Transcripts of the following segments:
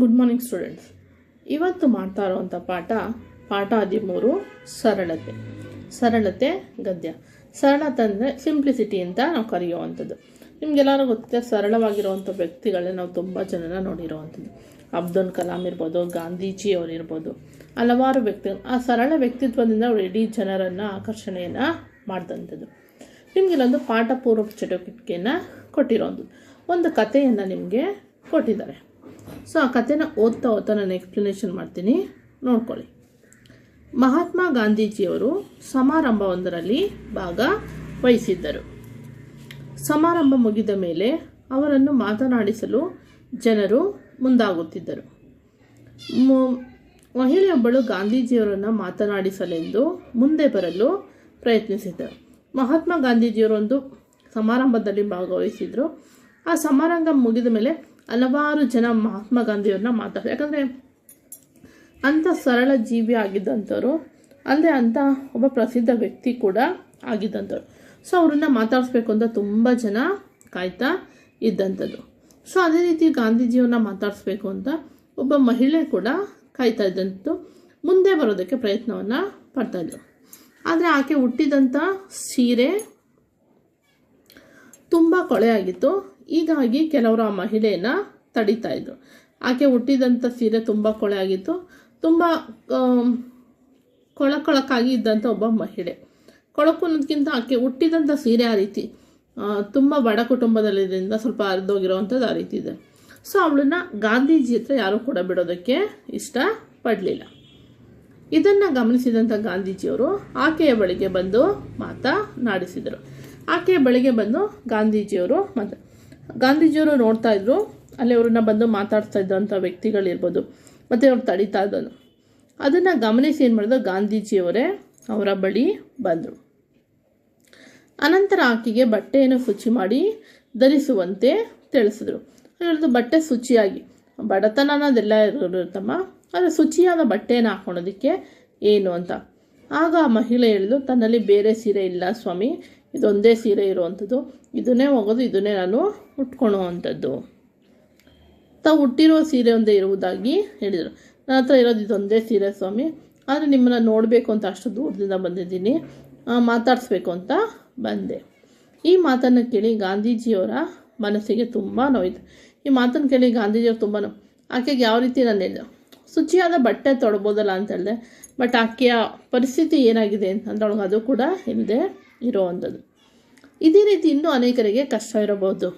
Good morning students ಇವತ್ತು ಮಾಡ್ತಾ ಇರುವಂಥ ಪಾಠ ಪಾಠ ಹದಿಮೂರು ಸರಳತೆ. ಸರಳತೆ, ಗದ್ಯ. ಸರಳತೆ ಅಂದರೆ ಸಿಂಪ್ಲಿಸಿಟಿ ಅಂತ ನಾವು ಕರೆಯುವಂಥದ್ದು. ನಿಮಗೆಲ್ಲರೂ ಗೊತ್ತಿದೆ, ಸರಳವಾಗಿರುವಂಥ ವ್ಯಕ್ತಿಗಳೇ ನಾವು ತುಂಬ ಜನನ ನೋಡಿರುವಂಥದ್ದು. ಅಬ್ದುಲ್ ಕಲಾಂ ಇರ್ಬೋದು, ಗಾಂಧೀಜಿ ಅವರು ಇರ್ಬೋದು, ಹಲವಾರು ವ್ಯಕ್ತಿಗಳು. ಆ ಸರಳ ವ್ಯಕ್ತಿತ್ವದಿಂದ ಅವರು ಇಡೀ ಜನರನ್ನು ಆಕರ್ಷಣೆಯನ್ನು ಮಾಡಿದಂಥದ್ದು. ನಿಮಗೆ ಇಲ್ಲೊಂದು ಪಾಠ ಪೂರ್ವ ಚಟುವಟಿಕೆಯನ್ನು ಕೊಟ್ಟಿರೋದು ಒಂದು ಕಥೆಯನ್ನು ನಿಮಗೆ ಕೊಟ್ಟಿದ್ದಾರೆ. ಸೊ ಆ ಕಥೆನ ಓದ್ತಾ ಓದ್ತಾ ನಾನು ಎಕ್ಸ್ಪ್ಲನೇಷನ್ ಮಾಡ್ತೀನಿ. ನೋಡ್ಕೊಳ್ಳಿ. ಮಹಾತ್ಮ ಗಾಂಧೀಜಿಯವರು ಸಮಾರಂಭವೊಂದರಲ್ಲಿ ಭಾಗ ವಹಿಸಿದ್ದರು ಸಮಾರಂಭ ಮುಗಿದ ಮೇಲೆ ಅವರನ್ನು ಮಾತನಾಡಿಸಲು ಜನರು ಮುಂದಾಗುತ್ತಿದ್ದರು. ಮಹಿಳೆಯೊಬ್ಬಳು ಗಾಂಧೀಜಿಯವರನ್ನು ಮಾತನಾಡಿಸಲೆಂದು ಮುಂದೆ ಬರಲು ಪ್ರಯತ್ನಿಸಿದ್ದರು. ಮಹಾತ್ಮ ಗಾಂಧೀಜಿಯವರೊಂದು ಸಮಾರಂಭದಲ್ಲಿ ಭಾಗವಹಿಸಿದರು. ಆ ಸಮಾರಂಭ ಮುಗಿದ ಮೇಲೆ ಹಲವಾರು ಜನ ಮಹಾತ್ಮ ಗಾಂಧಿಯವ್ರನ್ನ ಮಾತಾಡ್ತಾರೆ ಯಾಕಂದರೆ ಅಂಥ ಸರಳ ಜೀವಿ ಆಗಿದ್ದಂಥವ್ರು ಅಲ್ಲದೆ ಅಂಥ ಒಬ್ಬ ಪ್ರಸಿದ್ಧ ವ್ಯಕ್ತಿ ಕೂಡ ಆಗಿದ್ದಂಥವ್ರು. ಸೊ ಅವರನ್ನು ಮಾತಾಡಿಸ್ಬೇಕು ಅಂತ ತುಂಬ ಜನ ಕಾಯ್ತಾ ಇದ್ದಂಥದ್ದು. ಸೊ ಅದೇ ರೀತಿ ಗಾಂಧೀಜಿಯವ್ರನ್ನ ಮಾತಾಡಿಸ್ಬೇಕು ಅಂತ ಒಬ್ಬ ಮಹಿಳೆ ಕೂಡ ಕಾಯ್ತಾ ಇದ್ದಂಥದ್ದು. ಮುಂದೆ ಬರೋದಕ್ಕೆ ಪ್ರಯತ್ನವನ್ನು ಪಡ್ತಾಯಿದ್ರು ಆದರೆ ಆಕೆ ಹುಟ್ಟಿದಂಥ ಸೀರೆ ತುಂಬ ಕೊಳೆಯಾಗಿತ್ತು. ಹೀಗಾಗಿ ಕೆಲವರು ಆ ಮಹಿಳೆಯನ್ನ ತಡಿತಾ ಇದ್ರು. ಆಕೆ ಹುಟ್ಟಿದಂಥ ಸೀರೆ ತುಂಬ ಕೊಳೆ ಆಗಿತ್ತು. ತುಂಬ ಕೊಳಕೊಳಕಾಗಿ ಇದ್ದಂಥ ಒಬ್ಬ ಮಹಿಳೆ. ಕೊಳಕು ಅನ್ನೋದಕ್ಕಿಂತ ಆಕೆ ಹುಟ್ಟಿದಂಥ ಸೀರೆ ಆ ರೀತಿ ತುಂಬ ಬಡ ಕುಟುಂಬದಲ್ಲಿದ್ದರಿಂದ ಸ್ವಲ್ಪ ಹರಿದೋಗಿರೋವಂಥದ್ದು ಆ ರೀತಿ ಇದೆ. ಸೊ, ಅವಳನ್ನ ಗಾಂಧೀಜಿ ಹತ್ರ ಯಾರೂ ಕೂಡ ಬಿಡೋದಕ್ಕೆ ಇಷ್ಟಪಡಲಿಲ್ಲ ಇದನ್ನು ಗಮನಿಸಿದಂಥ ಗಾಂಧೀಜಿಯವರು ಆಕೆಯ ಬಳಿಗೆ ಬಂದು ಮಾತನಾಡಿಸಿದರು. ಆಕೆಯ ಬಳಿಗೆ ಬಂದು ಗಾಂಧೀಜಿಯವರು ಮಾತ ಗಾಂಧೀಜಿಯವರು ನೋಡ್ತಾ ಇದ್ರು, ಅಲ್ಲಿ ಅವ್ರನ್ನ ಬಂದು ಮಾತಾಡ್ತಾ ಇದ್ದಂಥ ವ್ಯಕ್ತಿಗಳಿರ್ಬೋದು, ಮತ್ತು ಅವ್ರು ತಡೀತಾ ಇದ್ದನು ಅದನ್ನು ಗಮನಿಸಿ ಏನು ಮಾಡಿದ್ರು, ಗಾಂಧೀಜಿಯವರೇ ಅವರ ಬಳಿ ಬಂದರು. ಅನಂತರ ಆಕೆಗೆ ಬಟ್ಟೆಯನ್ನು ಶುಚಿ ಮಾಡಿ ಧರಿಸುವಂತೆ ತಿಳಿಸಿದ್ರು. ಹೇಳಿದ್ರು ಬಟ್ಟೆ ಶುಚಿಯಾಗಿ ಬಡತನ ಅನ್ನೋದೆಲ್ಲ ಇರುತ್ತಮ್ಮ ಆದರೆ ಶುಚಿಯಾದ ಬಟ್ಟೆಯನ್ನು ಹಾಕೊಳೋದಕ್ಕೆ ಏನು ಅಂತ. ಆಗ ಆ ಮಹಿಳೆ ಹೇಳಿದ್ರು ತನ್ನಲ್ಲಿ ಬೇರೆ ಸೀರೆ ಇಲ್ಲ ಸ್ವಾಮಿ ಇದೊಂದೇ ಸೀರೆ ಇರುವಂಥದ್ದು. ಇದನ್ನೇ ಹೋಗೋದು, ಇದನ್ನೇ ನಾನು ಉಟ್ಕೊಳ್ಳುವಂಥದ್ದು ತಾವು ಹುಟ್ಟಿರುವ ಸೀರೆ ಒಂದೇ ಇರುವುದಾಗಿ ಹೇಳಿದರು. ನನ್ನ ಹತ್ರ ಇರೋದು ಇದೊಂದೇ ಸೀರೆ ಸ್ವಾಮಿ. ಆದರೆ ನಿಮ್ಮನ್ನು ನೋಡಬೇಕು ಅಂತ ಅಷ್ಟು ದೂರದಿಂದ ಬಂದಿದ್ದೀನಿ. ಮಾತಾಡಿಸ್ಬೇಕು ಅಂತ ಬಂದೆ. ಈ ಮಾತನ್ನು ಕೇಳಿ ಗಾಂಧೀಜಿಯವರ ಮನಸ್ಸಿಗೆ ತುಂಬ ನೋಯಿತು. ಈ ಮಾತನ್ನು ಕೇಳಿ ಗಾಂಧೀಜಿಯವರು ತುಂಬ ನೋವು ಆಕೆಗೆ ಯಾವ ರೀತಿ ನಾನು ಹೇಳಿದೆ? ಶುಚಿಯಾದ ಬಟ್ಟೆ ತೊಡ್ಬೋದಲ್ಲ ಅಂತ ಹೇಳಿದೆ. ಬಟ್ ಆಕೆಯ ಪರಿಸ್ಥಿತಿ ಏನಾಗಿದೆ ಅಂತಂದ್ರೆ ಅವಳಿಗೆ ಅದು ಕೂಡ ಇಲ್ಲದೆ ಇರೋವಂಥದ್ದು ಇದೇ ರೀತಿ ಇನ್ನೂ ಅನೇಕರಿಗೆ ಕಷ್ಟ ಇರಬಹುದು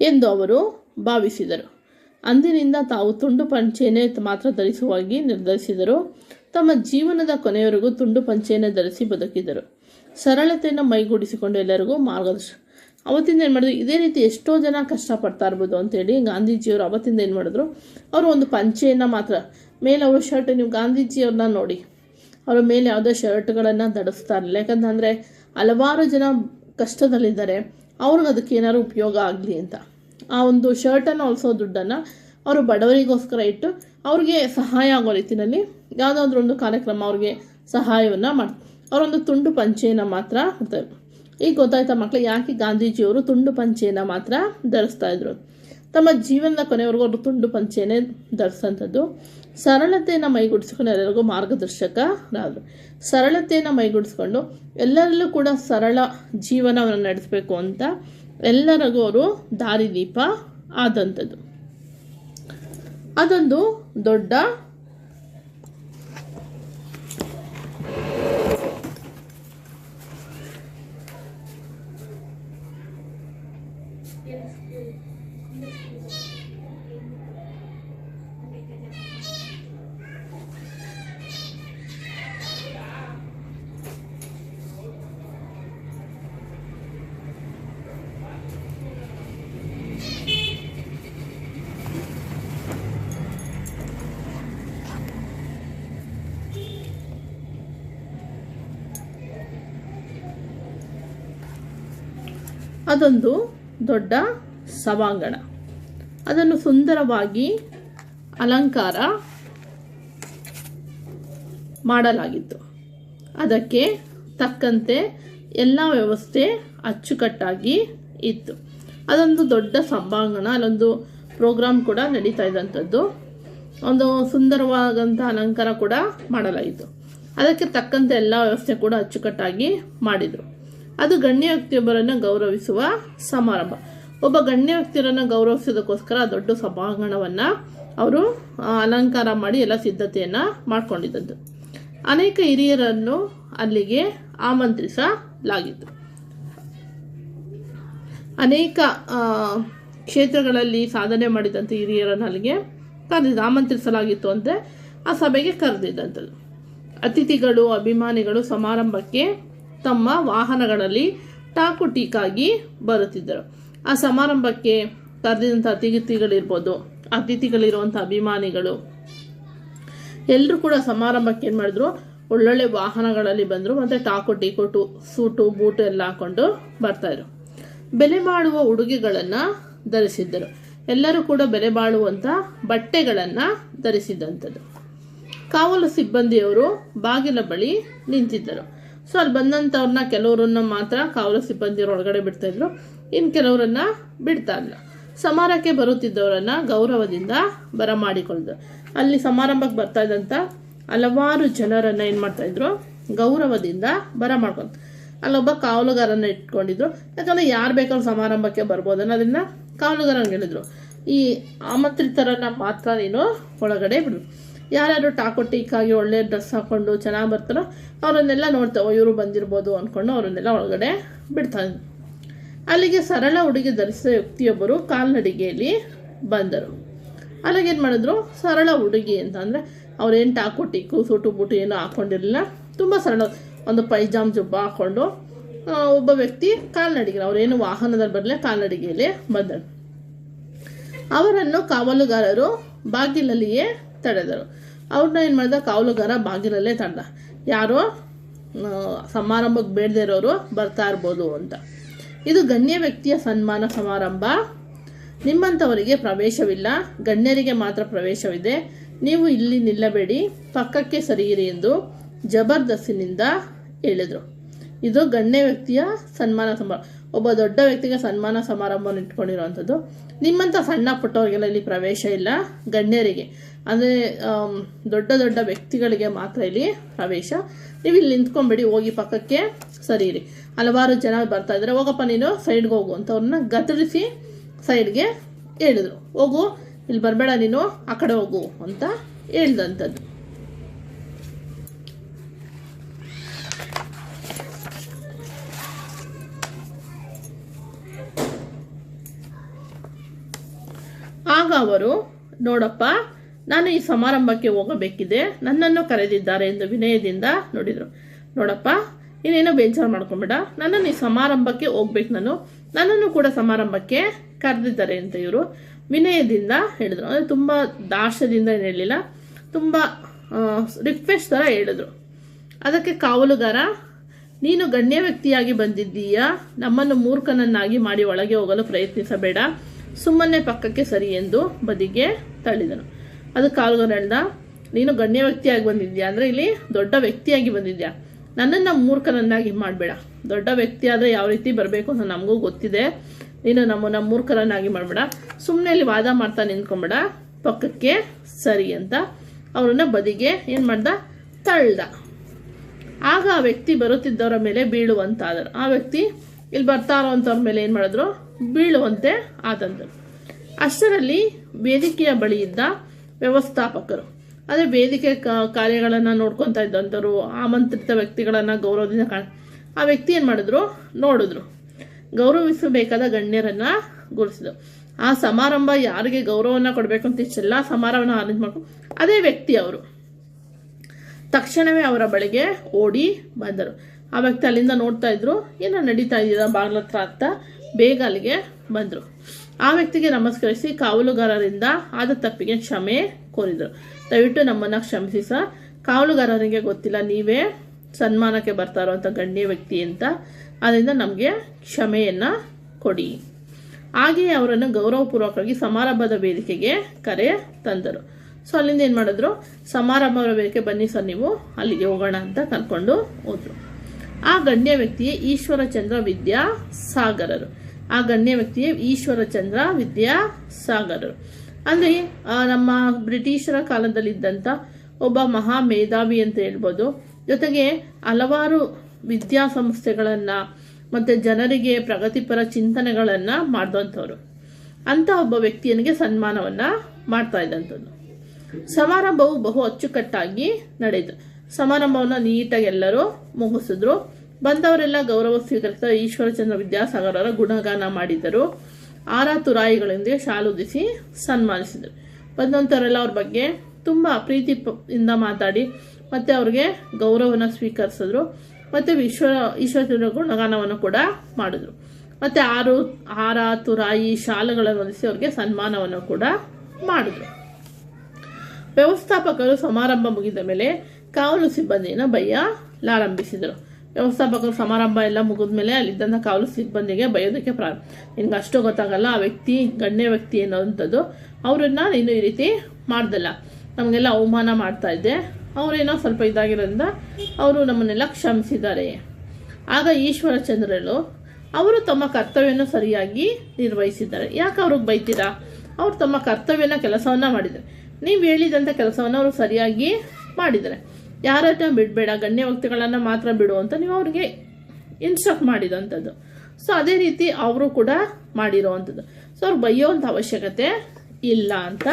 ಎಂದು ಅವರು ಭಾವಿಸಿದರು. ಅಂದಿನಿಂದ ತಾವು ತುಂಡು ಪಂಚೆಯನ್ನೇ ಮಾತ್ರ ಧರಿಸುವಾಗಿ ನಿರ್ಧರಿಸಿದರು. ತಮ್ಮ ಜೀವನದ ಕೊನೆಯವರೆಗೂ ತುಂಡು ಪಂಚೆಯನ್ನೇ ಧರಿಸಿ ಬದುಕಿದರು. ಸರಳತೆಯನ್ನು ಮೈಗೂಡಿಸಿಕೊಂಡು ಎಲ್ಲರಿಗೂ ಮಾರ್ಗದರ್ಶನ. ಅವತ್ತಿಂದ ಏನು ಮಾಡಿದ್ರು? ಇದೇ ರೀತಿ ಎಷ್ಟೋ ಜನ ಕಷ್ಟಪಡ್ತಾ ಇರ್ಬೋದು ಅಂತೇಳಿ ಗಾಂಧೀಜಿಯವರು ಅವತ್ತಿಂದ ಏನು ಮಾಡಿದ್ರು? ಅವರು ಒಂದು ಪಂಚೆಯನ್ನು ಮಾತ್ರ. ಮೇಲೆ ಅವರು ಶರ್ಟ್, ನೀವು ಗಾಂಧೀಜಿಯವ್ರನ್ನ ನೋಡಿ. ಅವರ ಮೇಲೆ ಯಾವುದೇ ಶರ್ಟ್ಗಳನ್ನು ಧರಿಸ್ತಾ ಇರಲಿಲ್ಲ ಯಾಕಂತಂದರೆ ಹಲವಾರು ಜನ ಕಷ್ಟದಲ್ಲಿದ್ದಾರೆ. ಅವ್ರಿಗೆ ಅದಕ್ಕೆ ಏನಾದ್ರು ಉಪಯೋಗ ಆಗಲಿ ಅಂತ. ಆ ಒಂದು ಶರ್ಟನ್ನು ಹೊಲಿಸೋ ದುಡ್ಡನ್ನು ಅವರು ಬಡವರಿಗೋಸ್ಕರ ಇಟ್ಟು ಅವ್ರಿಗೆ ಸಹಾಯ ಆಗೋ ರೀತಿಯಲ್ಲಿ ಯಾವುದಾದ್ರೂ ಒಂದು ಕಾರ್ಯಕ್ರಮ ಅವ್ರಿಗೆ ಸಹಾಯವನ್ನು ಮಾಡಿ ಅವರೊಂದು ತುಂಡು ಪಂಚೆಯನ್ನು ಮಾತ್ರ ಮಾಡ್ತಾರೆ. ಈಗ ಗೊತ್ತಾಯ್ತಾ ಮಕ್ಕಳು ಯಾಕೆ ಗಾಂಧೀಜಿಯವರು ತುಂಡು ಪಂಚೆಯನ್ನು ಮಾತ್ರ ಧರಿಸ್ತಾ ಇದ್ರು? ತಮ್ಮ ಜೀವನದ ಕೊನೆವರೆಗೂ ಅವರು ತುಂಡು ಪಂಚೆಯೇ ಧರಿಸೋಂಥದ್ದು. ಸರಳತೆಯನ್ನು ಮೈಗೂಡಿಸ್ಕೊಂಡು ಎಲ್ಲರಿಗೂ ಮಾರ್ಗದರ್ಶಕರಾದರು ಸರಳತೆಯನ್ನು ಮೈಗೂಡಿಸ್ಕೊಂಡು ಎಲ್ಲರಲ್ಲೂ ಕೂಡ ಸರಳ ಜೀವನವನ್ನು ನಡೆಸಬೇಕು ಅಂತ ಎಲ್ಲರಿಗೂ ಅವರು ದಾರಿದೀಪ ಆದಂಥದ್ದು. ಅದೊಂದು ದೊಡ್ಡ ಅದೊಂದು ದೊಡ್ಡ ಸಭಾಂಗಣ. ಅದನ್ನು ಸುಂದರವಾಗಿ ಅಲಂಕಾರ ಮಾಡಲಾಗಿತ್ತು. ಅದಕ್ಕೆ ತಕ್ಕಂತೆ ಎಲ್ಲ ವ್ಯವಸ್ಥೆ ಅಚ್ಚುಕಟ್ಟಾಗಿ ಇತ್ತು. ಅದೊಂದು ದೊಡ್ಡ ಸಭಾಂಗಣ, ಅಲ್ಲೊಂದು ಪ್ರೋಗ್ರಾಮ್ ಕೂಡ ನಡೀತಾ ಇದ್ದಂಥದ್ದು. ಒಂದು ಸುಂದರವಾದಂಥ ಅಲಂಕಾರ ಕೂಡ ಮಾಡಲಾಯಿತು ಅದಕ್ಕೆ ತಕ್ಕಂತೆ ಎಲ್ಲ ವ್ಯವಸ್ಥೆ ಕೂಡ ಅಚ್ಚುಕಟ್ಟಾಗಿ ಮಾಡಿದರು. ಅದು ಗಣ್ಯ ವ್ಯಕ್ತಿಯೊಬ್ಬರನ್ನು ಗೌರವಿಸುವ ಸಮಾರಂಭ. ಒಬ್ಬ ಗಣ್ಯ ವ್ಯಕ್ತಿಯರನ್ನು ಗೌರವಿಸೋದಕ್ಕೋಸ್ಕರ ದೊಡ್ಡ ಸಭಾಂಗಣವನ್ನು ಅವರು ಅಲಂಕಾರ ಮಾಡಿ ಎಲ್ಲ ಸಿದ್ಧತೆಯನ್ನು ಮಾಡಿಕೊಂಡಿದ್ದದ್ದು. ಅನೇಕ ಹಿರಿಯರನ್ನು ಅಲ್ಲಿಗೆ ಆಮಂತ್ರಿಸಲಾಗಿತ್ತು. ಅನೇಕ ಕ್ಷೇತ್ರಗಳಲ್ಲಿ ಸಾಧನೆ ಮಾಡಿದಂಥ ಹಿರಿಯರನ್ನು ಅಲ್ಲಿಗೆ ಕರೆದಿದ್ದ, ಆಮಂತ್ರಿಸಲಾಗಿತ್ತು ಅಂದರೆ ಆ ಸಭೆಗೆ ಕರೆದಿದ್ದಂಥದ್ದು ಅತಿಥಿಗಳು, ಅಭಿಮಾನಿಗಳು ಸಮಾರಂಭಕ್ಕೆ ತಮ್ಮ ವಾಹನಗಳಲ್ಲಿ ಟಾಕು ಟೀಕಾಗಿ ಬರುತ್ತಿದ್ದರು. ಆ ಸಮಾರಂಭಕ್ಕೆ ಕರೆದಿದಂಥ ಅತಿಥಿಗಳಿರ್ಬೋದು, ಅತಿಥಿಗಳಿರುವಂಥ ಅಭಿಮಾನಿಗಳು ಎಲ್ಲರೂ ಕೂಡ ಸಮಾರಂಭಕ್ಕೆ ಏನು ಮಾಡಿದ್ರು, ಒಳ್ಳೊಳ್ಳೆ ವಾಹನಗಳಲ್ಲಿ ಬಂದರು, ಮತ್ತು ಟಾಕು ಟೀಕೋಟು ಸೂಟು, ಬೂಟು ಎಲ್ಲ ಹಾಕೊಂಡು ಬರ್ತಾಯಿದ್ರು ಬೆಲೆ ಬಾಳುವ ಉಡುಗೆಗಳನ್ನು ಧರಿಸಿದ್ದರು. ಎಲ್ಲರೂ ಕೂಡ ಬೆಲೆ ಬಾಳುವಂಥ ಬಟ್ಟೆಗಳನ್ನು ಧರಿಸಿದ್ದಂಥದ್ದು. ಕಾವಲು ಸಿಬ್ಬಂದಿಯವರು ಬಾಗಿಲ ಬಳಿ ನಿಂತಿದ್ದರು. ಸೊ ಅಲ್ಲಿ ಬಂದಂಥವ್ರನ್ನ ಕೆಲವರನ್ನ ಮಾತ್ರ ಕಾವಲು ಸಿಬ್ಬಂದಿಯವ್ರ ಒಳಗಡೆ ಬಿಡ್ತಾ ಇದ್ರು. ಇನ್ನು ಕೆಲವರನ್ನ ಬಿಡ್ತಾ ಇಲ್ಲ. ಸಮಾರಕ್ಕೆ ಬರುತ್ತಿದ್ದವರನ್ನ ಗೌರವದಿಂದ ಬರಮಾಡಿಕೊಳ್ಳಿದ್ರು ಅಲ್ಲಿ ಸಮಾರಂಭಕ್ಕೆ ಬರ್ತಾ ಇದ್ದಂಥ ಹಲವಾರು ಜನರನ್ನ ಏನು ಮಾಡ್ತಾ ಇದ್ರು? ಗೌರವದಿಂದ ಬರಮಾಡ್ಕೊಂಡು ಅಲ್ಲೊಬ್ಬ ಕಾವಲುಗಾರನ್ನ ಇಟ್ಕೊಂಡಿದ್ರು. ಯಾಕಂದ್ರೆ ಯಾರು ಬೇಕಾದ್ರೂ ಸಮಾರಂಭಕ್ಕೆ ಬರ್ಬೋದು ಅನ್ನೋದನ್ನ ಕಾವಲುಗಾರನಿಗೆ ಹೇಳಿದ್ರು. ಈ ಆಮಂತ್ರಿತರನ್ನ ಮಾತ್ರ ನೀನು ಒಳಗಡೆ ಬಿಡು. ಯಾರ್ಯಾರು ಟಾಕೋ ಟೀಕಾಗಿ ಒಳ್ಳೆ ಡ್ರೆಸ್ ಹಾಕೊಂಡು ಚೆನ್ನಾಗಿ ಬರ್ತಾರೋ ಅವರನ್ನೆಲ್ಲ ನೋಡ್ತಾವೆ ಇವರು ಬಂದಿರ್ಬೋದು ಅಂದ್ಕೊಂಡು ಅವರನ್ನೆಲ್ಲ ಒಳಗಡೆ ಬಿಡ್ತಾ ಇದ್ರು ಅಲ್ಲಿಗೆ ಸರಳ ಉಡುಗೆ ಧರಿಸಿದ ವ್ಯಕ್ತಿಯೊಬ್ಬರು ಕಾಲ್ನಡಿಗೆಯಲ್ಲಿ ಬಂದರು. ಅಲ್ಲಿಗೇನು ಮಾಡಿದ್ರು? ಸರಳ ಉಡುಗೆ ಅಂತ ಅಂದರೆ ಅವ್ರೇನು ಟಾಕು ಟೀಕು ಸೂಟು ಬೂಟು ಏನೂ ಹಾಕ್ಕೊಂಡಿರಲಿಲ್ಲ ತುಂಬ ಸರಳ ಒಂದು ಪೈಜಾಮ್ ಜುಬ್ಬ ಹಾಕ್ಕೊಂಡು ಒಬ್ಬ ವ್ಯಕ್ತಿ ಕಾಲ್ನಡಿಗೆ ಅವರೇನು ವಾಹನದಲ್ಲಿ ಬರಲೇ ಕಾಲ್ನಡಿಗೆಯಲ್ಲಿ ಬಂದರು. ಅವರನ್ನು ಕಾವಲುಗಾರರು ಬಾಗಿಲಲ್ಲಿಯೇ ತಡೆದರು. ಅವ್ರನ್ನ ಏನು ಮಾಡಿದ? ಕಾವಲುಗಾರ ಬಾಗಿಲಲ್ಲೇ ತಂದ. ಯಾರೋ ಸಮಾರಂಭಕ್ಕೆ ಬೇಡದೇ ಇರೋರು ಬರ್ತಾ ಇರ್ಬೋದು ಅಂತ. ಇದು ಗಣ್ಯ ವ್ಯಕ್ತಿಯ ಸನ್ಮಾನ ಸಮಾರಂಭ. ನಿಮ್ಮಂಥವರಿಗೆ ಪ್ರವೇಶವಿಲ್ಲ. ಗಣ್ಯರಿಗೆ ಮಾತ್ರ ಪ್ರವೇಶವಿದೆ. ನೀವು ಇಲ್ಲಿ ನಿಲ್ಲಬೇಡಿ. ಪಕ್ಕಕ್ಕೆ ಸರಿಯಿರಿ ಎಂದು ಜಬರ್ದಸ್ತಿನಿಂದ ಹೇಳಿದರು. ಇದು ಗಣ್ಯ ವ್ಯಕ್ತಿಯ ಸನ್ಮಾನ ಸಮಾರಂಭ ಒಬ್ಬ ದೊಡ್ಡ ವ್ಯಕ್ತಿಗೆ ಸನ್ಮಾನ ಸಮಾರಂಭವನ್ನು ಇಟ್ಕೊಂಡಿರುವಂಥದ್ದು. ನಿಮ್ಮಂಥ ಸಣ್ಣ ಪುಟ್ಟವರಿಗೆಲ್ಲ ಇಲ್ಲಿ ಪ್ರವೇಶ ಇಲ್ಲ, ಗಣ್ಯರಿಗೆ. ಅಂದರೆ ದೊಡ್ಡ ದೊಡ್ಡ ವ್ಯಕ್ತಿಗಳಿಗೆ ಮಾತ್ರ ಇಲ್ಲಿ ಪ್ರವೇಶ. ನೀವು ಇಲ್ಲಿ ನಿಂತ್ಕೊಂಡ್ಬಿಡಿ ಹೋಗಿ ಪಕ್ಕಕ್ಕೆ ಸರಿಯಿರಿ ಹಲವಾರು ಜನ ಬರ್ತಾ ಇದ್ದಾರೆ. ಹೋಗಪ್ಪ ನೀನು ಸೈಡ್ಗೆ ಹೋಗು ಅಂತ ಅವ್ರನ್ನ ಗದರಿಸಿ ಸೈಡ್ಗೆ ಹೇಳಿದ್ರು. ಹೋಗು, ಇಲ್ಲಿ ಬರಬೇಡ ನೀನು, ಆ ಕಡೆ ಹೋಗು ಅಂತ ಹೇಳ್ದಂಥದ್ದು. ಅವರು, ನೋಡಪ್ಪ, ನಾನು ಈ ಸಮಾರಂಭಕ್ಕೆ ಹೋಗಬೇಕಿದೆ, ನನ್ನನ್ನು ಕರೆದಿದ್ದಾರೆ ಎಂದು ವಿನಯದಿಂದ ನೋಡಿದರು. ನೋಡಪ್ಪ, ಇನ್ನೇನೋ ಬೇಜಾರು ಮಾಡ್ಕೊಂಬೇಡ, ನನ್ನನ್ನು ಈ ಸಮಾರಂಭಕ್ಕೆ ಹೋಗ್ಬೇಕು ನಾನು, ನನ್ನನ್ನು ಕೂಡ ಸಮಾರಂಭಕ್ಕೆ ಕರೆದಿದ್ದಾರೆ ಅಂತ ಇವರು ವಿನಯದಿಂದ ಹೇಳಿದರು. ಅಂದರೆ ತುಂಬ ದಾಶದಿಂದ ಏನು ಹೇಳಲಿಲ್ಲ, ತುಂಬ ರಿಕ್ವೆಸ್ಟ್ ಥರ ಹೇಳಿದ್ರು. ಅದಕ್ಕೆ ಕಾವಲುಗಾರ, ನೀನು ಗಣ್ಯ ವ್ಯಕ್ತಿಯಾಗಿ ಬಂದಿದ್ದೀಯಾ, ನಮ್ಮನ್ನು ಮೂರ್ಖನನ್ನಾಗಿ ಮಾಡಿ ಒಳಗೆ ಹೋಗಲು ಪ್ರಯತ್ನಿಸಬೇಡ ಸುಮ್ಮನೆ ಪಕ್ಕಕ್ಕೆ ಸರಿ ಎಂದು ಬದಿಗೆ ತಳ್ಳಿದನು. ಅದು ಕಾಲ್ಗೊನೆಳ್ದ ನೀನು ಗಣ್ಯ ವ್ಯಕ್ತಿಯಾಗಿ ಬಂದಿದ್ಯಾ? ಅಂದರೆ ಇಲ್ಲಿ ದೊಡ್ಡ ವ್ಯಕ್ತಿಯಾಗಿ ಬಂದಿದ್ಯಾ? ನನ್ನನ್ನು ಮೂರ್ಖನನ್ನಾಗಿ ಮಾಡಬೇಡ. ದೊಡ್ಡ ವ್ಯಕ್ತಿ ಆದರೆ ಯಾವ ರೀತಿ ಬರಬೇಕು ಅಂತ ನಮಗೂ ಗೊತ್ತಿದೆ. ನೀನು ನಮ್ಮನ್ನ ಮೂರ್ಖರನ್ನಾಗಿ ಮಾಡಬೇಡ. ಸುಮ್ಮನೆ ಇಲ್ಲಿ ವಾದ ಮಾಡ್ತಾ ನಿಂತ್ಕೊಂಬೇಡ. ಪಕ್ಕಕ್ಕೆ ಸರಿ ಅಂತ ಅವರನ್ನು ಬದಿಗೆ ಏನು ಮಾಡ್ದ? ತಳ್ಳ್ದ ಆಗ ಆ ವ್ಯಕ್ತಿ ಬರುತ್ತಿದ್ದವರ ಮೇಲೆ ಬೀಳುವಂತಾದರು ಆ ವ್ಯಕ್ತಿ ಇಲ್ಲಿ ಬರ್ತಾ ಇರೋವಂಥವ್ರ ಮೇಲೆ ಏನು ಮಾಡಿದ್ರು? ಬೀಳುವಂತೆ ಆದಂತರು ಅಷ್ಟರಲ್ಲಿ ವೇದಿಕೆಯ ಬಳಿಯಿದ್ದ ವ್ಯವಸ್ಥಾಪಕರು, ಅದೇ ವೇದಿಕೆ ಕಾರ್ಯಗಳನ್ನು ನೋಡ್ಕೊತಾ ಇದ್ದಂಥವ್ರು ಆಮಂತ್ರಿತ ವ್ಯಕ್ತಿಗಳನ್ನು ಗೌರವದಿಂದ ಕಾಣ, ಆ ವ್ಯಕ್ತಿ ಏನು ಮಾಡಿದ್ರು? ನೋಡಿದ್ರು. ಗೌರವಿಸಬೇಕಾದ ಗಣ್ಯರನ್ನ ಗುರುಸಿದ್ರು ಆ ಸಮಾರಂಭ ಯಾರಿಗೆ ಗೌರವವನ್ನು ಕೊಡಬೇಕು ಅಂತ ಇಷ್ಟೆಲ್ಲ ಸಮಾರಂಭನ ಅರೇಂಜ್ ಮಾಡ್ಕೊಂಡು ಅದೇ ವ್ಯಕ್ತಿ ಅವರು. ತಕ್ಷಣವೇ ಅವರ ಬಳಿಗೆ ಓಡಿ ಬಂದರು. ಆ ವ್ಯಕ್ತಿ ಅಲ್ಲಿಂದ ನೋಡ್ತಾ ಇದ್ರು, ಏನೋ ನಡೀತಾ ಇದ್ದೀರಾ ಬಾಗ್ಲತ್ರ ಅಂತ ಬೇಗ ಅಲ್ಲಿಗೆ ಬಂದರು. ಆ ವ್ಯಕ್ತಿಗೆ ನಮಸ್ಕರಿಸಿ ಕಾವಲುಗಾರರಿಂದ ಆದ ತಪ್ಪಿಗೆ ಕ್ಷಮೆ ಕೋರಿದರು. ದಯವಿಟ್ಟು ನಮ್ಮನ್ನು ಕ್ಷಮಿಸಿ ಸರ್. ಕಾವಲುಗಾರರಿಗೆ ಗೊತ್ತಿಲ್ಲ, ನೀವೇ ಸನ್ಮಾನಕ್ಕೆ ಬರ್ತಾ ಇರುವಂಥ ಗಣ್ಯ ವ್ಯಕ್ತಿ ಅಂತ. ಅದರಿಂದ ನಮಗೆ ಕ್ಷಮೆಯನ್ನು ಕೊಡಿ. ಹಾಗೆಯೇ ಅವರನ್ನು ಗೌರವಪೂರ್ವಕವಾಗಿ ಸಮಾರಂಭದ ವೇದಿಕೆಗೆ ಕರೆ ತಂದರು. ಸೊ ಅಲ್ಲಿಂದ ಏನು ಮಾಡಿದ್ರು? ಸಮಾರಂಭದ ವೇದಿಕೆ ಬನ್ನಿ ಸರ್ ನೀವು. ಅಲ್ಲಿಗೆ ಹೋಗೋಣ ಅಂತ ಕರ್ಕೊಂಡು ಹೋದರು. ಆ ಗಣ್ಯ ವ್ಯಕ್ತಿಯೇ ಈಶ್ವರಚಂದ್ರ ವಿದ್ಯಾ ಸಾಗರರು ಆ ಗಣ್ಯ ವ್ಯಕ್ತಿಯೇ ಈಶ್ವರಚಂದ್ರ ವಿದ್ಯಾಸಾಗರರು ಅಂದರೆ ನಮ್ಮ ಬ್ರಿಟಿಷರ ಕಾಲದಲ್ಲಿದ್ದಂಥ ಒಬ್ಬ ಮಹಾ ಮೇಧಾವಿ ಅಂತ ಹೇಳ್ಬೋದು. ಜೊತೆಗೆ ಹಲವಾರು ವಿದ್ಯಾಸಂಸ್ಥೆಗಳನ್ನು ಮತ್ತು ಜನರಿಗೆ ಪ್ರಗತಿಪರ ಚಿಂತನೆಗಳನ್ನು ಮಾಡಿದಂಥವ್ರು. ಅಂಥ ಒಬ್ಬ ವ್ಯಕ್ತಿಯನಿಗೆ ಸನ್ಮಾನವನ್ನು ಮಾಡ್ತಾ ಇದ್ದಂಥದ್ದು. ಸಮಾರಂಭವು ಬಹು ಅಚ್ಚುಕಟ್ಟಾಗಿ ನಡೆಯಿತು. ಸಮಾರಂಭವನ್ನು ನೀಟಾಗಿ ಎಲ್ಲರೂ ಮುಗಿಸಿದ್ರು. ಬಂದವರೆಲ್ಲ ಗೌರವ ಸ್ವೀಕರಿಸಿದ ಈಶ್ವರಚಂದ್ರ ವಿದ್ಯಾಸಾಗರರ ಗುಣಗಾನ ಮಾಡಿದರು ಆರ ತುರಾಯಿಗಳೊಂದಿಗೆ ಶಾಲುದಿಸಿ ಸನ್ಮಾನಿಸಿದರು. ಬಂದಂಥವರೆಲ್ಲ ಅವ್ರ ಬಗ್ಗೆ ತುಂಬ ಪ್ರೀತಿ ಇಂದ ಮಾತಾಡಿ ಮತ್ತು ಅವ್ರಿಗೆ ಗೌರವನ ಸ್ವೀಕರಿಸಿದ್ರು. ಮತ್ತು ವಿಶ್ವ ಈಶ್ವರಚಂದ್ರ ಗುಣಗಾನವನ್ನು ಕೂಡ ಮಾಡಿದ್ರು. ಮತ್ತು ಆರು ಆರಾತುರಾಯಿ ತುರಾಯಿ ಶಾಲೆಗಳನ್ನು ಹೊಂದಿಸಿ ಅವ್ರಿಗೆ ಸನ್ಮಾನವನ್ನು ಕೂಡ ಮಾಡಿದ್ರು. ವ್ಯವಸ್ಥಾಪಕರು ಸಮಾರಂಭ ಮುಗಿದ ಮೇಲೆ ಕಾವಲು ಸಿಬ್ಬಂದಿಯನ್ನು ಬೈಯಲಾರಂಭಿಸಿದರು ವ್ಯವಸ್ಥಾಪಕರು ಸಮಾರಂಭ ಎಲ್ಲ ಮುಗಿದ ಮೇಲೆ ಅಲ್ಲಿದ್ದಂಥ ಕಾವಲು ಸಿಬ್ಬಂದಿಗೆ ಬಯೋದಕ್ಕೆ ಪ್ರಾರಂಭ ನಿನ್ಗೆ ಅಷ್ಟು ಗೊತ್ತಾಗಲ್ಲ, ಆ ವ್ಯಕ್ತಿ, ಗಣ್ಯ ವ್ಯಕ್ತಿ ಅನ್ನೋವಂಥದ್ದು, ಅವರನ್ನು ನೀನು ಈ ರೀತಿ ಮಾಡ್ದಲ್ಲ. ನಮಗೆಲ್ಲ ಅವಮಾನ ಮಾಡ್ತಾ ಇದ್ದೆ. ಅವರೇನೋ ಸ್ವಲ್ಪ ಇದಾಗಿರೋದ್ರಿಂದ ಅವರು ನಮ್ಮನ್ನೆಲ್ಲ ಕ್ಷಮಿಸಿದ್ದಾರೆ. ಆಗ ಈಶ್ವರಚಂದ್ರರು, ಅವರು ತಮ್ಮ ಕರ್ತವ್ಯನ ಸರಿಯಾಗಿ ನಿರ್ವಹಿಸಿದ್ದಾರೆ. ಯಾಕೆ ಅವ್ರಿಗೆ ಬೈತೀರಾ? ಅವರು ತಮ್ಮ ಕರ್ತವ್ಯನ ಕೆಲಸವನ್ನ ಮಾಡಿದ್ದಾರೆ. ನೀವು ಹೇಳಿದಂಥ ಕೆಲಸವನ್ನು ಅವರು ಸರಿಯಾಗಿ ಮಾಡಿದ್ದಾರೆ. ಯಾರನ್ನ ಬಿಡಬೇಡ, ಗಣ್ಯ ವ್ಯಕ್ತಿಗಳನ್ನು ಮಾತ್ರ ಬಿಡು ಅಂತ ನೀವು ಅವ್ರಿಗೆ ಇನ್ಸ್ಟ್ರಕ್ಟ್ ಮಾಡಿದಂಥದ್ದು. ಸೊ ಅದೇ ರೀತಿ ಅವರು ಕೂಡ ಮಾಡಿರೋವಂಥದ್ದು. ಸೊ ಅವ್ರು ಬೈಯೋವಂಥ ಅವಶ್ಯಕತೆ ಇಲ್ಲ ಅಂತ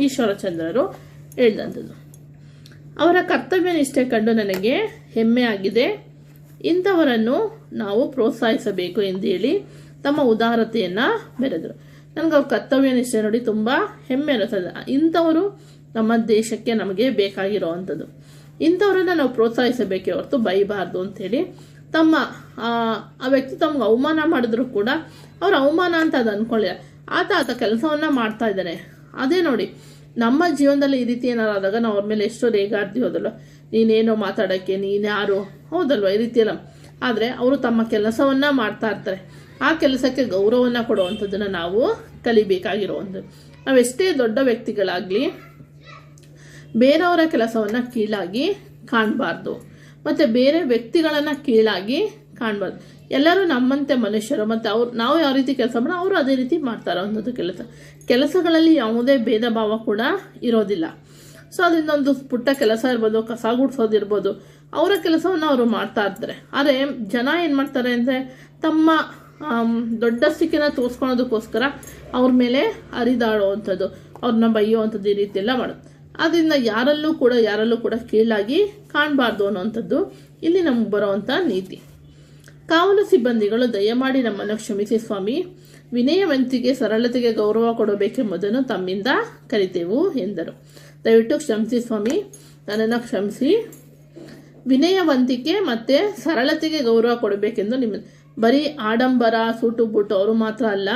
ಈಶ್ವರಚಂದ್ರರು ಹೇಳಿದಂಥದ್ದು. ಅವರ ಕರ್ತವ್ಯ ನಿಷ್ಠೆ ಕಂಡು ನನಗೆ ಹೆಮ್ಮೆ ಆಗಿದೆ. ಇಂಥವರನ್ನು ನಾವು ಪ್ರೋತ್ಸಾಹಿಸಬೇಕು ಎಂದು ಹೇಳಿ ತಮ್ಮ ಉದಾರತೆಯನ್ನು ಬೆರೆದರು. ನನಗೆ ಅವ್ರ ಕರ್ತವ್ಯ ನಿಷ್ಠೆ ನೋಡಿ ತುಂಬ ಹೆಮ್ಮೆ ಅನ್ನಿಸ್ತದೆ. ಇಂಥವರು ನಮ್ಮ ದೇಶಕ್ಕೆ ನಮಗೆ ಬೇಕಾಗಿರೋವಂಥದ್ದು. ಇಂಥವ್ರನ್ನ ನಾವು ಪ್ರೋತ್ಸಾಹಿಸಬೇಕೇ ಹೊರತು ಬೈಬಾರ್ದು ಅಂತೇಳಿ ತಮ್ಮ, ಆ ವ್ಯಕ್ತಿ ತಮ್ಗೆ ಅವಮಾನ ಮಾಡಿದ್ರು ಕೂಡ ಅವ್ರ ಅವಮಾನ ಅಂತ ಅದು ಅನ್ಕೊಳ್ಳಿ ಆತ ಆತ ಕೆಲಸವನ್ನ ಮಾಡ್ತಾ ಇದ್ದಾನೆ. ಅದೇ ನೋಡಿ, ನಮ್ಮ ಜೀವನದಲ್ಲಿ ಈ ರೀತಿ ಏನಾರು ಆದಾಗ ನಾವು ಅವ್ರ ಮೇಲೆ ಎಷ್ಟೋ ರೇಗಾಡ್ತೀವದಲ್ಲ ನೀನೇನೋ ಮಾತಾಡೋಕ್ಕೆ ನೀನ್ಯಾರು ಹೌದಲ್ವ, ಈ ರೀತಿ ಎಲ್ಲ. ಆದರೆ ಅವರು ತಮ್ಮ ಕೆಲಸವನ್ನ ಮಾಡ್ತಾ ಇರ್ತಾರೆ. ಆ ಕೆಲಸಕ್ಕೆ ಗೌರವವನ್ನು ಕೊಡುವಂಥದ್ದನ್ನು ನಾವು ಕಲಿಬೇಕಾಗಿರುವಂಥದ್ದು. ನಾವೆಷ್ಟೇ ದೊಡ್ಡ ವ್ಯಕ್ತಿಗಳಾಗಲಿ ಬೇರೆಯವರ ಕೆಲಸವನ್ನು ಕೀಳಾಗಿ ಕಾಣಬಾರ್ದು. ಮತ್ತು ಬೇರೆ ವ್ಯಕ್ತಿಗಳನ್ನು ಕೀಳಾಗಿ ಕಾಣಬಾರ್ದು. ಎಲ್ಲರೂ ನಮ್ಮಂತೆ ಮನುಷ್ಯರು, ಮತ್ತು ಅವ್ರು ನಾವು ಯಾವ ರೀತಿ ಕೆಲಸ ಮಾಡೋ ಅವರು ಅದೇ ರೀತಿ ಮಾಡ್ತಾರೆ ಅನ್ನೋದು ಕೆಲಸ. ಕೆಲಸಗಳಲ್ಲಿ ಯಾವುದೇ ಭೇದ ಭಾವ ಕೂಡ ಇರೋದಿಲ್ಲ. ಸೊ ಅದರಿಂದ ಒಂದು ಪುಟ್ಟ ಕೆಲಸ ಇರ್ಬೋದು, ಕಸ ಗುಡಿಸೋದಿರ್ಬೋದು ಅವರ ಕೆಲಸವನ್ನು ಅವರು ಮಾಡ್ತಾ ಇರ್ತಾರೆ. ಆದರೆ ಜನ ಏನು ಮಾಡ್ತಾರೆ ಅಂದರೆ ತಮ್ಮ ದೊಡ್ಡ ಸಿಕ್ಕಿನ ತೋರಿಸ್ಕೊಳೋದಕ್ಕೋಸ್ಕರ ಅವ್ರ ಮೇಲೆ ಹರಿದಾಡುವಂಥದ್ದು, ಅವ್ರನ್ನ ಬೈಯುವಂಥದ್ದು ಈ ರೀತಿ ಎಲ್ಲ ಮಾಡೋದು. ಆದ್ದರಿಂದ ಯಾರಲ್ಲೂ ಕೂಡ ಯಾರಲ್ಲೂ ಕೂಡ ಕೀಳಾಗಿ ಕಾಣಬಾರ್ದು ಅನ್ನುವಂಥದ್ದು ಇಲ್ಲಿ ನಮ್ಗೆ ಬರುವಂಥ ನೀತಿ. ಕಾವಲು ಸಿಬ್ಬಂದಿಗಳು ದಯಮಾಡಿ ನಮ್ಮನ್ನು ಕ್ಷಮಿಸಿ ಸ್ವಾಮಿ. ವಿನಯವಂತಿಗೆ ಸರಳತೆಗೆ ಗೌರವ ಕೊಡಬೇಕೆಂಬುದನ್ನು ತಮ್ಮಿಂದ ಕರಿತೆವು ಎಂದರು. ದಯವಿಟ್ಟು ಕ್ಷಮಿಸಿ ಸ್ವಾಮಿ. ನನ್ನನ್ನು ಕ್ಷಮಿಸಿ. ವಿನಯವಂತಿಕೆ ಮತ್ತು ಸರಳತೆಗೆ ಗೌರವ ಕೊಡಬೇಕೆಂದು ನಿಮ್ಮ ಬರೀ ಆಡಂಬರ, ಸೂಟು ಬುಟ್ಟು ಅವರು ಮಾತ್ರ ಅಲ್ಲ,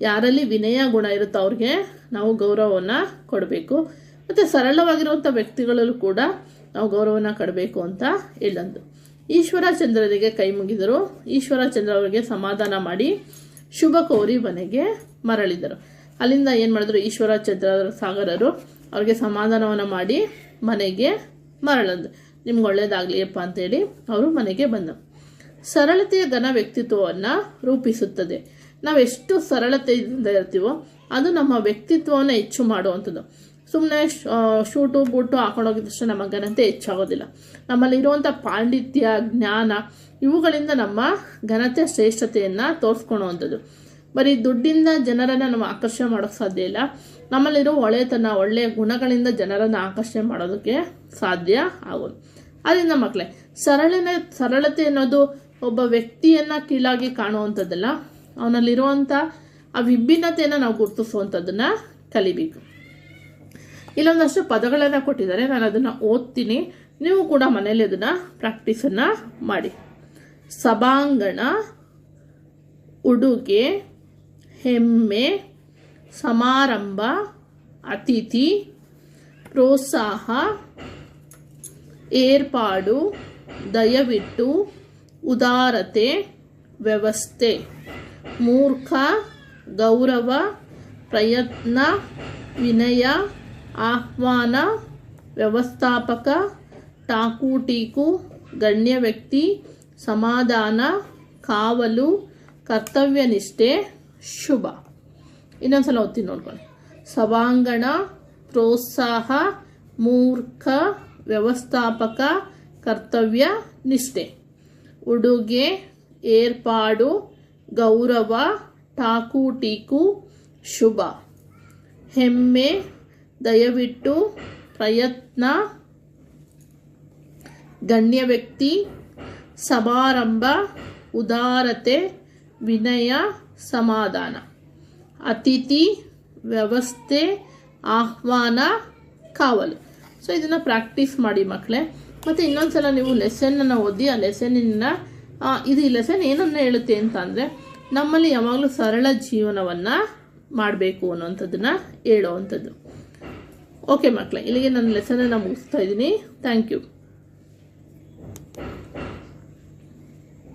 ಯಾರಲ್ಲಿ ವಿನಯ ಗುಣ ಇರುತ್ತೋ ಅವ್ರಿಗೆ ನಾವು ಗೌರವವನ್ನು ಕೊಡಬೇಕು. ಮತ್ತು ಸರಳವಾಗಿರುವಂಥ ವ್ಯಕ್ತಿಗಳಲ್ಲೂ ಕೂಡ ನಾವು ಗೌರವನ ಕಡಬೇಕು ಅಂತ ಹೇಳಂದು. ಈಶ್ವರಚಂದ್ರರಿಗೆ ಕೈ ಮುಗಿದರು. ಈಶ್ವರಚಂದ್ರ ಅವರಿಗೆ ಸಮಾಧಾನ ಮಾಡಿ ಶುಭ ಕೋರಿ ಮನೆಗೆ ಮರಳಿದರು. ಅಲ್ಲಿಂದ ಏನು ಮಾಡಿದ್ರು? ಈಶ್ವರಚಂದ್ರ ಸಾಗರರು ಅವ್ರಿಗೆ ಸಮಾಧಾನವನ್ನು ಮಾಡಿ ಮನೆಗೆ ಮರಳಂದು. ನಿಮ್ಗೆ ಒಳ್ಳೇದಾಗಲಿಯಪ್ಪ ಅಂತೇಳಿ ಅವರು ಮನೆಗೆ ಬಂದರು ಸರಳತೆಯ ಘನ ವ್ಯಕ್ತಿತ್ವವನ್ನು ರೂಪಿಸುತ್ತದೆ. ನಾವು ಎಷ್ಟು ಸರಳತೆಯಿಂದ ಇರ್ತೀವೋ ಅದು ನಮ್ಮ ವ್ಯಕ್ತಿತ್ವವನ್ನು ಹೆಚ್ಚು ಮಾಡುವಂಥದ್ದು. ಸುಮ್ಮನೆ ಶೂಟು ಬೂಟು ಹಾಕೊಂಡೋಗಿದ್ದಷ್ಟು ನಮ್ಮ ಘನತೆ ಹೆಚ್ಚಾಗೋದಿಲ್ಲ. ನಮ್ಮಲ್ಲಿರುವಂಥ ಪಾಂಡಿತ್ಯ, ಜ್ಞಾನ, ಇವುಗಳಿಂದ ನಮ್ಮ ಘನತೆ, ಶ್ರೇಷ್ಠತೆಯನ್ನು ತೋರಿಸ್ಕೊಳೋವಂಥದ್ದು ಬರೀ ದುಡ್ಡಿಂದ ಜನರನ್ನು ನಾವು ಆಕರ್ಷಣೆ ಮಾಡೋಕ್ಕೆ ಸಾಧ್ಯ ಇಲ್ಲ. ನಮ್ಮಲ್ಲಿರೋ ಒಳ್ಳೆಯತನ ಒಳ್ಳೆಯ ಗುಣಗಳಿಂದ ಜನರನ್ನು ಆಕರ್ಷಣೆ ಮಾಡೋದಕ್ಕೆ ಸಾಧ್ಯ ಆಗೋದು. ಅದರಿಂದ ಮಕ್ಕಳೇ ಸರಳನೆ, ಸರಳತೆ ಅನ್ನೋದು ಒಬ್ಬ ವ್ಯಕ್ತಿಯನ್ನು ಕೀಳಾಗಿ ಕಾಣುವಂಥದ್ದಲ್ಲ. ಅವನಲ್ಲಿರುವಂಥ ಆ ವಿಭಿನ್ನತೆಯನ್ನು ನಾವು ಗುರುತಿಸುವಂಥದ್ದನ್ನು ಕಲಿಬೇಕು. ಇಲ್ಲೊಂದಷ್ಟು ಪದಗಳನ್ನು ಕೊಟ್ಟಿದ್ದಾರೆ. ನಾನು ಅದನ್ನು ಓದ್ತೀನಿ. ನೀವು ಕೂಡ ಮನೇಲಿ ಅದನ್ನು ಪ್ರಾಕ್ಟೀಸನ್ನು ಮಾಡಿ. ಸಭಾಂಗಣ, ಉಡುಗೆ, ಹೆಮ್ಮೆ, ಸಮಾರಂಭ, ಅತಿಥಿ, ಪ್ರೋತ್ಸಾಹ, ಏರ್ಪಾಡು, ದಯವಿಟ್ಟು, ಉದಾರತೆ, ವ್ಯವಸ್ಥೆ, ಮೂರ್ಖ, ಗೌರವ, ಪ್ರಯತ್ನ, ವಿನಯ ಆಹ್ವಾನ, ವ್ಯವಸ್ಥಾಪಕ ಟಾಕು ಟೀಕು ಗಣ್ಯ ವ್ಯಕ್ತಿ ಸಮಾಧಾನ, ಕಾವಲು ಕರ್ತವ್ಯ ನಿಷ್ಠೆ ಶುಭ. ಇನ್ನೊಂದ್ಸಲ ಓದ್ತೀನಿ ನೋಡ್ಕೊಳ್ಳಿ. ಸಭಾಂಗಣ, ಪ್ರೋತ್ಸಾಹ, ಮೂರ್ಖ, ವ್ಯವಸ್ಥಾಪಕ ಕರ್ತವ್ಯ ನಿಷ್ಠೆ ಉಡುಗೆ, ಏರ್ಪಾಡು, ಗೌರವ ಟಾಕು ಟೀಕು ಶುಭ. ಹೆಮ್ಮೆ ದಯವಿಟ್ಟು ಪ್ರಯತ್ನ. ಗಣ್ಯ ವ್ಯಕ್ತಿ, ಸಮಾರಂಭ, ಉದಾರತೆ, ವಿನಯ, ಸಮಾಧಾನ. ಅತಿಥಿ ವ್ಯವಸ್ಥೆ, ಆಹ್ವಾನ, ಕಾವಲು. ಸೊ ಇದನ್ನು ಪ್ರಾಕ್ಟೀಸ್ ಮಾಡಿ ಮಕ್ಕಳೇ ಮತ್ತು ಇನ್ನೊಂದು ಸಲ ನೀವು ಲೆಸನ್ನನ್ನು ಓದಿ, ಆ ಲೆಸನಿನ ಇದು ಈ ಲೆಸನ್ ಏನನ್ನು ಹೇಳುತ್ತೆ ಅಂತ ಅಂದರೆ, ನಮ್ಮಲ್ಲಿ ಯಾವಾಗಲೂ ಸರಳ ಜೀವನವನ್ನು ಮಾಡಬೇಕು ಅನ್ನೋವಂಥದ್ದನ್ನು ಹೇಳುವಂಥದ್ದು ಓಕೆ ಮಕ್ಕಳೇ ಇಲ್ಲಿಗೆ ನನ್ನ ಲೆಸನನ್ನು ಮುಗಿಸ್ತಾ ಇದ್ದೀನಿ. Thank you